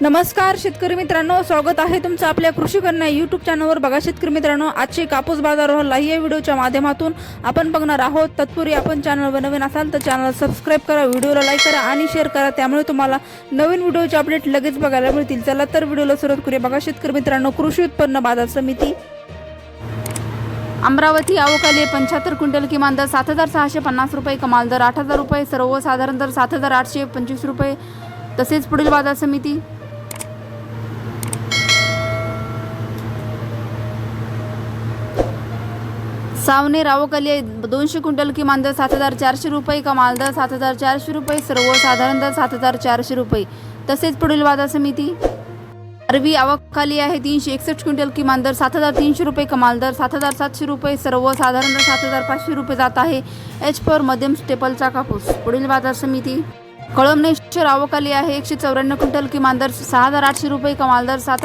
नमस्कार शेतकरी मित्रांनो. स्वागत आहे तुमचं आपल्या कृषी कन्या यूट्यूब चॅनलवर बघा शेतकरी मित्रांनो आजचे कापूस बाजार लाईव्ह या व्हिडिओच्या माध्यमातून आपण बघणार आहोत. तत्पूर्वी आपण चॅनलवर नवीन असाल तर चॅनल सबस्क्राईब करा व्हिडिओला लाईक करा आणि शेअर करा. त्यामुळे तुम्हाला नवीन व्हिडिओचे अपडेट लगेच बघायला मिळतील. चला तर व्हिडिओला सुरुवात करूया. बघा शेतकरी मित्रांनो कृषी उत्पन्न बाजार समिती. अमरावती अवकाली पंच्याहत्तर क्विंटल किमान दर सात हजार सहाशे पन्नास रुपये कमाल दर आठ हजार रुपये सर्वसाधारण दर सात हजार आठशे पंचवीस रुपये. तसेच पुढील बाजार समिती. सावने रावकली दोनशे क्विंटल किमान दर सात हजार चारशे रुपये कमाल दर सात हजार चारशे रुपये सर्वसाधारण दर सात हजार चारशे रुपये. तसेच पुढील बाजार समिती. अरबी आवक आहे तीनशे एकसष्ट क्विंटल किमान दर सात हजार तीनशे रुपये कमाल दर सात हजार सातशे रुपये सर्वसाधारण दर सात हजार पाचशे रुपये जात आहे. एच पर मध्यम स्टेपलचा कापूस. पुढील बाजार समिती. कळमनेश्वर आवक आहे एकशे चौऱ्याण्णव क्विंटल किमान दर सहा हजार आठशे रुपये कमाल दर सात